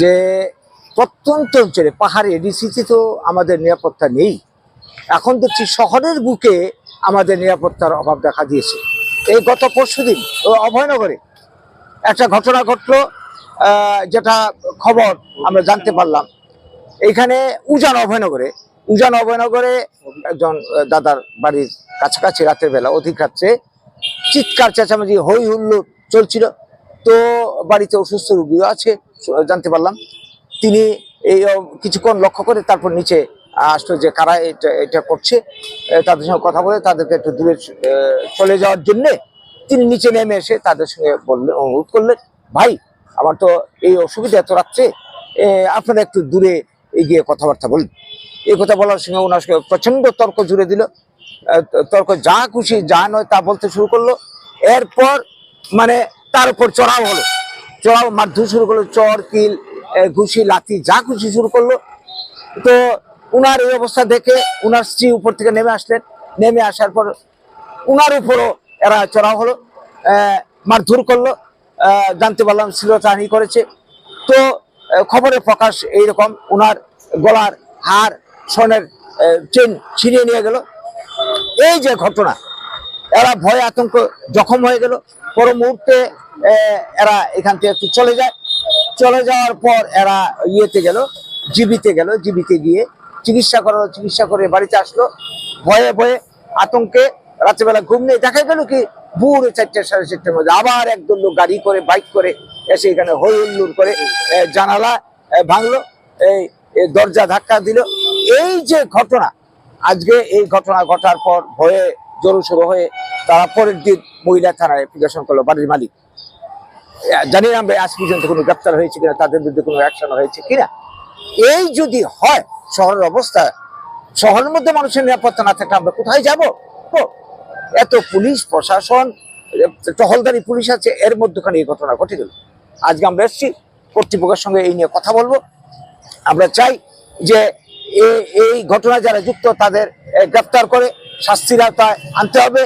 যে প্রত্যন্ত অঞ্চলে, পাহাড়ে এডিসিতে তো আমাদের নিরাপত্তা নেই। এখন দেখছি শহরের বুকে আমাদের নিরাপত্তার অভাব দেখা দিয়েছে। এই গত পরশুদিন অভয়নগরে একটা ঘটনা ঘটলো যেটা খবর আমরা জানতে পারলাম। এইখানে উজান অভয়নগরে উজান অভয়নগরে একজন দাদার বাড়ির কাছাকাছি রাতের বেলা অধিক রাত্রে চিৎকার, চেঁচামেচি হই হুল্লোড় চলছিল। তো বাড়িতে অসুস্থ রোগীও আছে জানতে পারলাম। তিনি এই কিছুক্ষণ লক্ষ্য করে তারপর নিচে আসলো যে কারা এটা এটা করছে। তাদের সঙ্গে কথা বলে তাদেরকে একটু দূরে চলে যাওয়ার জন্যে তিনি নিচে নেমে এসে তাদের সঙ্গে বললেন, অনুরোধ করলেন, ভাই, আমার তো এই অসুবিধা এত রাত্রে আপনারা একটু দূরে এগিয়ে কথাবার্তা বলুন এই কথা বলার সঙ্গে ওনার সঙ্গে প্রচণ্ড তর্ক জুড়ে দিল। তর্ক যা খুশি যা নয় তা বলতে শুরু করল। এরপর মানে তার উপর চড়াও হলো। চড়াও মারধর শুরু করল চর কিল ঘুষি, লাথি, যা খুশি শুরু করল। তো উনার এই অবস্থা দেখে উনার স্ত্রী উপর থেকে নেমে আসলেন। নেমে আসার পর উনার উপরও এরা চড়াও হলো মারধর করল। জানতে পারলাম শ্লীলতাহানি করেছে। তো আহ, খবরের প্রকাশ এইরকম। উনার গলার হার স্বর্ণের চেন ছিনিয়ে নিয়ে গেল। এই যে ঘটনা এরা ভয়ে আতঙ্ক জখম হয়ে গেল। পর মুহূর্তে এরা এখান থেকে একটু চলে যায়। চলে যাওয়ার পর এরা ইয়েতে গেল জীবিতে গেল। জীবিতে গিয়ে চিকিৎসা করালো চিকিৎসা করে বাড়িতে আসলো। ভয়ে ভয়ে আতঙ্কে রাত্রেবেলা ঘুম নেই দেখা গেল কি ভোর চারটে সাড়ে চারটের মধ্যে আবার একদল লোক গাড়ি করে, বাইক করে এসে এখানে হই হুল্লোড় করে জানালা ভাঙলো, এই দরজা ধাক্কা দিল। এই যে ঘটনা, আজকে এই ঘটনা ঘটার পর ভয়ে শুরু হয়ে তারা পরের দিন মহিলা থানায় অ্যাপ্লিকেশন করল, বাড়ির মালিক। জানি না আমরা আজ পর্যন্ত কোনো গ্রেপ্তার হয়েছে কিনা, তাদের বিরুদ্ধে কোনো অ্যাকশন হয়েছে কিনা। এই যদি হয়, শহরের অবস্থা, শহরের মধ্যে মানুষের নিরাপত্তা না থাকলে আমরা কোথায় যাব? এত পুলিশ, প্রশাসন টহলদারি পুলিশ আছে, এর মধ্যখানে এই ঘটনা ঘটে গেল। আজকে আমরা এসেছি, কর্তৃপক্ষের সঙ্গে এই নিয়ে কথা বলব। আমরা চাই যে এই ঘটনা যারা যুক্ত, তাদের গ্রেপ্তার করে শাস্তির আওতায় আনতে হবে।